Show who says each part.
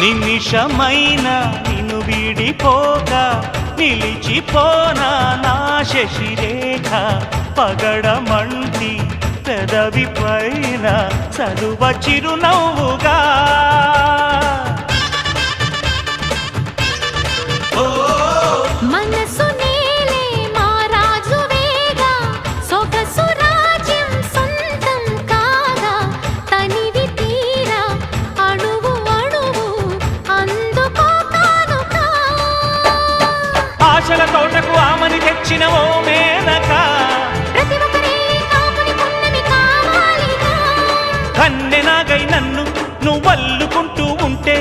Speaker 1: నిమిషమైన నిన్ను విడిపోక నిలిచిపోన నా శశిరేఖ? పగడమంటి పెదవి పైన చదువ చిరునవ్వుగా ఆమని తెచ్చిన ఓ మేనక
Speaker 2: కావాలిగా.
Speaker 1: కన్నెనాగై నన్ను నువ్వల్లుకుంటూ ఉంటే